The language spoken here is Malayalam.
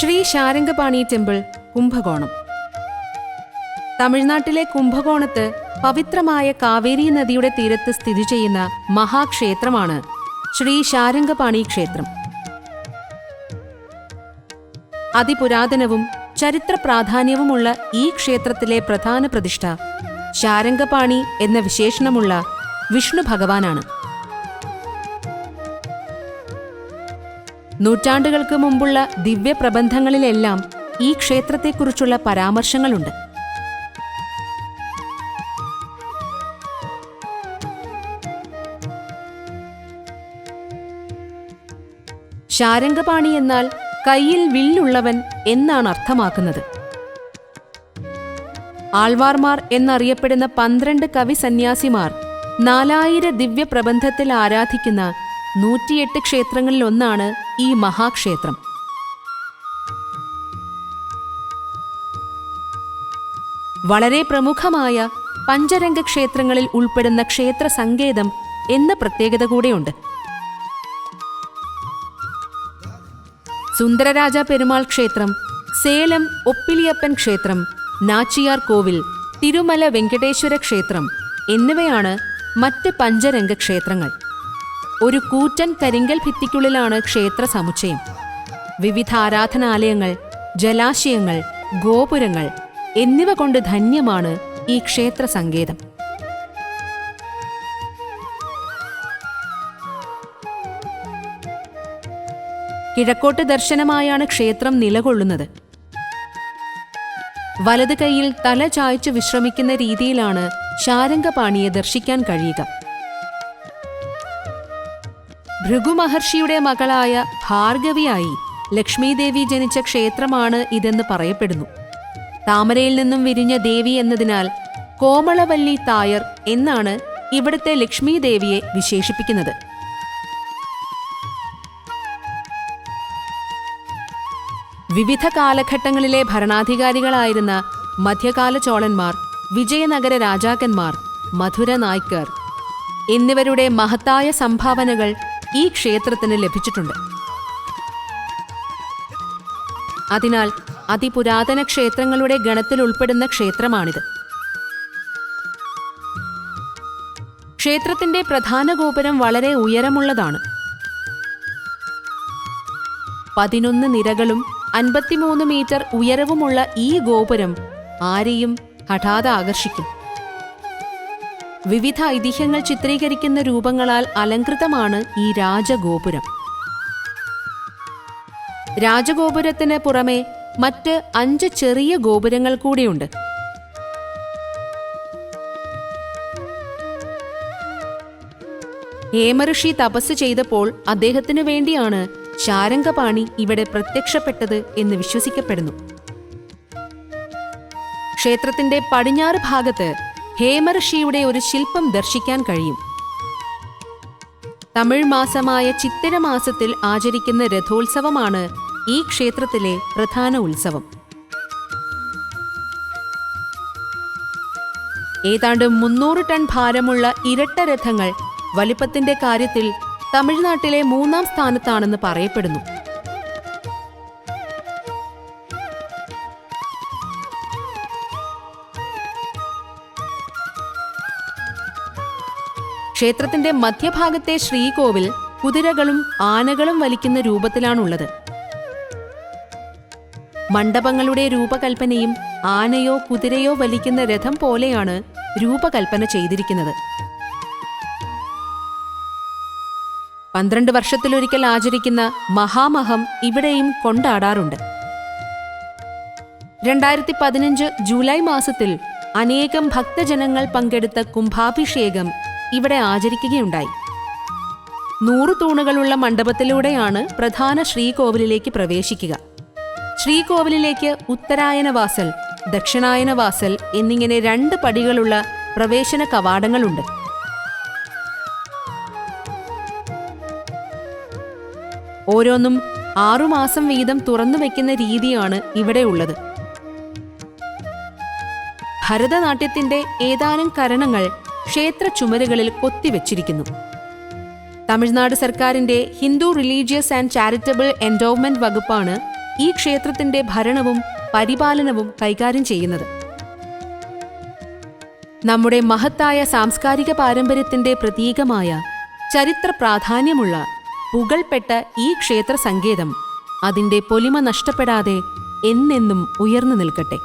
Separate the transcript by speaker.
Speaker 1: ശ്രീ ശാരംഗപാണി ടെമ്പിൾ കുംഭകോണം. തമിഴ്നാട്ടിലെ കുംഭകോണത്ത് പവിത്രമായ കാവേരി നദിയുടെ തീരത്ത് സ്ഥിതി ചെയ്യുന്ന മഹാക്ഷേത്രമാണ് ശ്രീ ശാരംഗപാണി ക്ഷേത്രം. അതിപുരാതനവും ചരിത്ര പ്രാധാന്യവുമുള്ള ഈ ക്ഷേത്രത്തിലെ പ്രധാന പ്രതിഷ്ഠ ശാരംഗപാണി എന്ന വിശേഷണമുള്ള വിഷ്ണു ഭഗവാനാണ്. നൂറ്റാണ്ടുകൾക്ക് മുമ്പുള്ള ദിവ്യപ്രബന്ധങ്ങളിലെല്ലാം ഈ ക്ഷേത്രത്തെക്കുറിച്ചുള്ള പരാമർശങ്ങളുണ്ട്. ശാരംഗപാണി എന്നാൽ കയ്യിൽ വില്ലുള്ളവൻ എന്നാണ് അർത്ഥമാക്കുന്നത്. ആൾവാർമാർ എന്നറിയപ്പെടുന്ന പന്ത്രണ്ട് കവി സന്യാസിമാർ നാലായിര ദിവ്യപ്രബന്ധത്തിൽ ആരാധിക്കുന്ന നൂറ്റിയെട്ട് ക്ഷേത്രങ്ങളിലൊന്നാണ് ഈ മഹാക്ഷേത്രം. വളരെ പ്രമുഖമായ പഞ്ചരംഗ ക്ഷേത്രങ്ങളിൽ ഉൾപ്പെടുന്ന ക്ഷേത്ര സങ്കേതം എന്ന പ്രത്യേകത കൂടെയുണ്ട്. സുന്ദരരാജ പെരുമാൾ ക്ഷേത്രം സേലം ഒപ്പിലിയപ്പൻ ക്ഷേത്രം നാച്ചിയാർ കോവിൽ തിരുമല വെങ്കടേശ്വര ക്ഷേത്രം എന്നിവയാണ് മറ്റ് പഞ്ചരംഗ ക്ഷേത്രങ്ങൾ. ഒരു കൂറ്റൻ കരിങ്കൽ ഭിത്തിക്കുള്ളിലാണ് ക്ഷേത്ര സമുച്ചയം. വിവിധ ആരാധനാലയങ്ങൾ ജലാശയങ്ങൾ ഗോപുരങ്ങൾ എന്നിവ കൊണ്ട് ധന്യമാണ് ഈ ക്ഷേത്ര സങ്കേതം. കിഴക്കോട്ട് ദർശനമായാണ് ക്ഷേത്രം നിലകൊള്ളുന്നത്. വലത് കൈയിൽ തല ചായ്ച്ചു വിശ്രമിക്കുന്ന രീതിയിലാണ് ശാരംഗപാണിയെ ദർശിക്കാൻ കഴിയുക. ഭൃഗുമഹർഷിയുടെ മകളായ ഭാർഗവിയായി ലക്ഷ്മീദേവി ജനിച്ച ക്ഷേത്രമാണ് ഇതെന്ന് പറയപ്പെടുന്നു. താമരയിൽ നിന്നും വിരിഞ്ഞ ദേവി എന്നതിനാൽ കോമളവല്ലി തായർ എന്നാണ് ഇവിടുത്തെ ലക്ഷ്മീദേവിയെ വിശേഷിപ്പിക്കുന്നത്. വിവിധ കാലഘട്ടങ്ങളിലെ ഭരണാധികാരികളായിരുന്ന മധ്യകാല ചോളന്മാർ വിജയനഗര രാജാക്കന്മാർ മധുര നായ്ക്കർ എന്നിവരുടെ മഹത്തായ സംഭാവനകൾ ഈ ക്ഷേത്രത്തിന് ലഭിച്ചിട്ടുണ്ട്. അതിനാൽ അതിപുരാതന ക്ഷേത്രങ്ങളുടെ ഗണത്തിൽ ഉൾപ്പെടുന്ന ക്ഷേത്രമാണിത്. ക്ഷേത്രത്തിന്റെ പ്രധാന ഗോപുരം വളരെ ഉയരമുള്ളതാണ്. പതിനൊന്ന് നിരകളും അൻപത്തിമൂന്ന് മീറ്റർ ഉയരവുമുള്ള ഈ ഗോപുരം ആരെയും ഹഠാത് ആകർഷിക്കും. വിവിധ ഐതിഹ്യങ്ങൾ ചിത്രീകരിക്കുന്ന രൂപങ്ങളാൽ അലങ്കൃതമാണ് ഈ രാജഗോപുരം. രാജഗോപുരത്തിന് പുറമെ മറ്റ് അഞ്ച് ചെറിയ ഗോപുരങ്ങൾ കൂടിയുണ്ട്. ഹേമഋഷി തപസ് ചെയ്തപ്പോൾ അദ്ദേഹത്തിനു വേണ്ടിയാണ് ശാരംഗപാണി ഇവിടെ പ്രത്യക്ഷപ്പെട്ടത് എന്ന് വിശ്വസിക്കപ്പെടുന്നു. ക്ഷേത്രത്തിന്റെ പടിഞ്ഞാറ് ഭാഗത്ത് ഹേമഋഷിയുടെ ഒരു ശില്പം ദർശിക്കാൻ കഴിയും. തമിഴ് മാസമായ ചിത്തിര മാസത്തിൽ ആചരിക്കുന്ന രഥോത്സവമാണ് ഈ ക്ഷേത്രത്തിലെ പ്രധാന ഉത്സവം. ഏതാണ്ട് മുന്നൂറ് ടൺ ഭാരമുള്ള ഇരട്ട രഥങ്ങൾ വലിപ്പത്തിന്റെ കാര്യത്തിൽ തമിഴ്നാട്ടിലെ മൂന്നാം സ്ഥാനത്താണെന്ന് പറയപ്പെടുന്നു. ക്ഷേത്രത്തിന്റെ മധ്യഭാഗത്തെ ശ്രീകോവിൽ കുതിരകളും ആനകളും വലിക്കുന്ന രൂപത്തിലാണുള്ളത്. മണ്ഡപങ്ങളുടെ രൂപകൽപ്പനയും ആനയോ കുതിരയോ വലിക്കുന്ന രഥം പോലെയാണ് രൂപകൽപ്പന ചെയ്തിരിക്കുന്നത്. പന്ത്രണ്ട് വർഷത്തിലൊരിക്കൽ ആചരിക്കുന്ന മഹാമഹം ഇവിടെയും കൊണ്ടാടാറുണ്ട്. രണ്ടായിരത്തി പതിനഞ്ച് ജൂലൈ മാസത്തിൽ അനേകം ഭക്തജനങ്ങൾ പങ്കെടുത്ത കുംഭാഭിഷേകം ഇവിടെ ആചരിക്കുകയുണ്ടായി. നൂറു തൂണുകളുള്ള മണ്ഡപത്തിലൂടെയാണ് പ്രധാന ശ്രീകോവിലിലേക്ക് പ്രവേശിക്കുക. ശ്രീകോവിലിലേക്ക് ഉത്തരായനവാസൽ ദക്ഷിണായനവാസൽ ദക്ഷിണായന വാസൽ എന്നിങ്ങനെ രണ്ട് പടികളുള്ള പ്രവേശന കവാടങ്ങളുണ്ട്. ഓരോന്നും ആറുമാസം വീതം തുറന്നു വയ്ക്കുന്ന രീതിയാണ് ഇവിടെയുള്ളത് ഭരതനാട്യത്തിന്റെ ഏതാനും കരണങ്ങൾ ക്ഷേത്ര ചുമരുകളിൽ കൊത്തിവെച്ചിരിക്കുന്നു. തമിഴ്നാട് സർക്കാരിന്റെ Hindu religious and charitable endowment വകുപ്പാണ് ഈ ക്ഷേത്രത്തിന്റെ ഭരണവും പരിപാലനവും കൈകാര്യം ചെയ്യുന്നത്. നമ്മുടെ മഹത്തായ സാംസ്കാരിക പാരമ്പര്യത്തിന്റെ പ്രതീകമായ ചരിത്ര പ്രാധാന്യമുള്ള പുകൾപ്പെട്ട ഈ ക്ഷേത്ര സങ്കേതം അതിന്റെ പൊലിമ നഷ്ടപ്പെടാതെ എന്നെന്നും ഉയർന്നു നിൽക്കട്ടെ.